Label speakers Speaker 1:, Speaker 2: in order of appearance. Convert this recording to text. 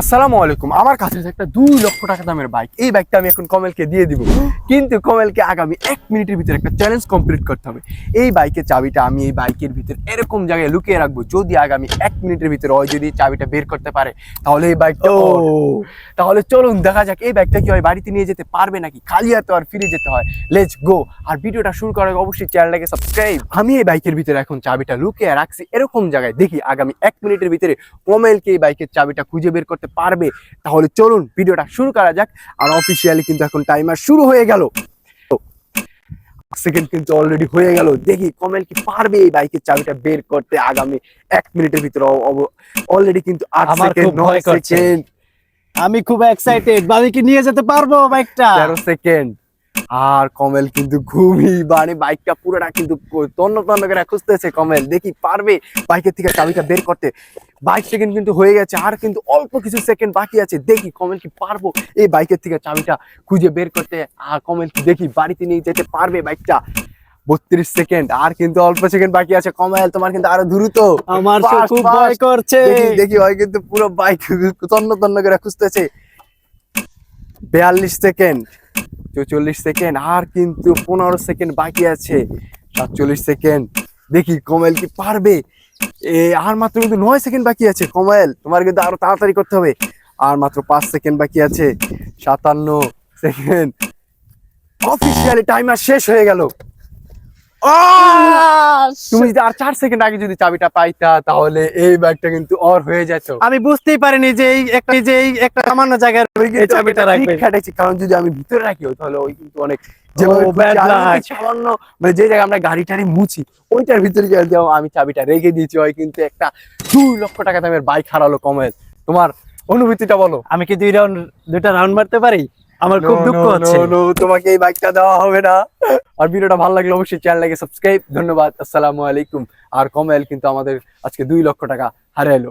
Speaker 1: আসসালামু আলাইকুম। আমার কাছে আছে একটা দুই লক্ষ টাকা দামের বাইক এই বাইকটা আমি এখন কমেলকে দিয়ে দিব। কিন্তু কমেলকে আগামী এক মিনিটের ভিতরে একটা চ্যালেঞ্জ কমপ্লিট করতে হবে। এই বাইকের চাবিটা আমি এই বাইকের ভিতরে এরকম জায়গায় লুকিয়ে রাখব যদি আগামী এক মিনিটের ভিতরে ওই যদি চাবিটা বের করতে পারে তাহলে এই বাইকটা তাহলে চলুন দেখা যাক এই বাইকটা কি হয় বাড়িতে নিয়ে যেতে পারবে নাকি? খালি হাতে আর ফিরে যেতে হয়। লেটস গো আর ভিডিওটা শুরু করার আগে অবশ্যই চ্যানেলটাকে সাবস্ক্রাইব আমি এই বাইকের ভিতরে এখন চাবিটা লুকিয়ে রাখছি এরকম জায়গায় দেখি আগামী এক মিনিটের ভিতরে কমেলকে এই বাইকের চাবিটা খুঁজে বের করতে পারবে। তাহলে চলুন ভিডিওটা শুরু করা যাক। আর অফিসিয়ালি কিন্তু এখন টাইমার শুরু হয়ে গেল। সেকেন্ড কিন্তু অলরেডি হয়ে গেল। দেখি কমেল কি পারবে এই বাইকের চাবিটা বের করতে আগামী এক মিনিটের ভিতরে। অলরেডি কিন্তু আট সেকেন্ড নয়
Speaker 2: ভয়
Speaker 1: সেকেন্ড
Speaker 2: আমি খুব এক্সাইটেড আমি কি নিয়ে যেতে পারব বাইকটা
Speaker 1: তেরো সেকেন্ড আর কমেল কিন্তু খুবই মানে বাইকটা পুরোটা কিন্তু তন্ন তন্ন করে খুঁজতেছে কমেল। দেখি পারবে বাইকের থেকে চাবিটা বের করতে? বাইক সেকেন্ড কিন্তু হয়ে গেছে আর কিন্তু অল্প কিছু সেকেন্ড বাকি আছে। দেখি কমেল কি পারব এই বাইকের থেকে চাবিটা খুঁজে বের করতে। আর কমেল কি দেখি বাড়িতে নিয়ে যেতে পারবে বাইকটা? বত্রিশ সেকেন্ড আর কিন্তু অল্প সেকেন্ড বাকি আছে। কমেল তোমার কিন্তু আরও দ্রুত।
Speaker 2: আমার খুব। ভয় করছে।
Speaker 1: দেখি দেখি হয় কিন্তু পুরো বাইক তন্ন তন্ন করে খুঁজতেছে। বিয়াল্লিশ সেকেন্ড চৌচল্লিশ সেকেন্ড, আর কিন্তু পনেরো সেকেন্ড বাকি আছে। সাতচল্লিশ সেকেন্ড। দেখি কমেল কি পারবে? এ, আর মাত্র কিন্তু নয় সেকেন্ড বাকি আছে। কমেল, তোমার কিন্তু আরও তাড়াতাড়ি করতে হবে। আর মাত্র পাঁচ সেকেন্ড বাকি আছে। সাতান্ন সেকেন্ড। অফিসিয়ালি টাইমার শেষ হয়ে গেল। তুমি যদি আর চার সেকেন্ড আগে যদি চাবিটা পাইতা তাহলে এই ব্যাগটা কিন্তু অর হয়ে যেত।
Speaker 2: আমি বুঝতেই পারিনি যে এই একটা যে এই একটা সামান্য জায়গায় এই চাবিটা রাখবে।
Speaker 1: খাটাইছি, কারণ যদি আমি ভিতরে রাখিও তাহলে ওই কিন্তু অনেক সামান্য মানে যে জায়গায় আমরা গাড়ি টাড়ি মুছি ওইটার ভিতরে গিয়ে যাও আমি চাবিটা রেখে দিয়েছি ওই কিন্তু একটা দুই লক্ষ টাকা দামের বাইক হারালো কমেল তোমার অনুভূতিটা বলো।
Speaker 2: আমি কি দুই রাউন্ড দুইটা রাউন্ড মারতে পারি? আমার খুব দুঃখ হচ্ছে।
Speaker 1: তোমাকে এই বাইকটা দেওয়া হবে না। আর ভিডিওটা ভালো লাগলে অবশ্যই চ্যানেলটাকে সাবস্ক্রাইব ধন্যবাদ আসসালামু আলাইকুম। আর কমেল কিন্তু আমাদের আজকে দুই লক্ষ টাকা হারাইলো।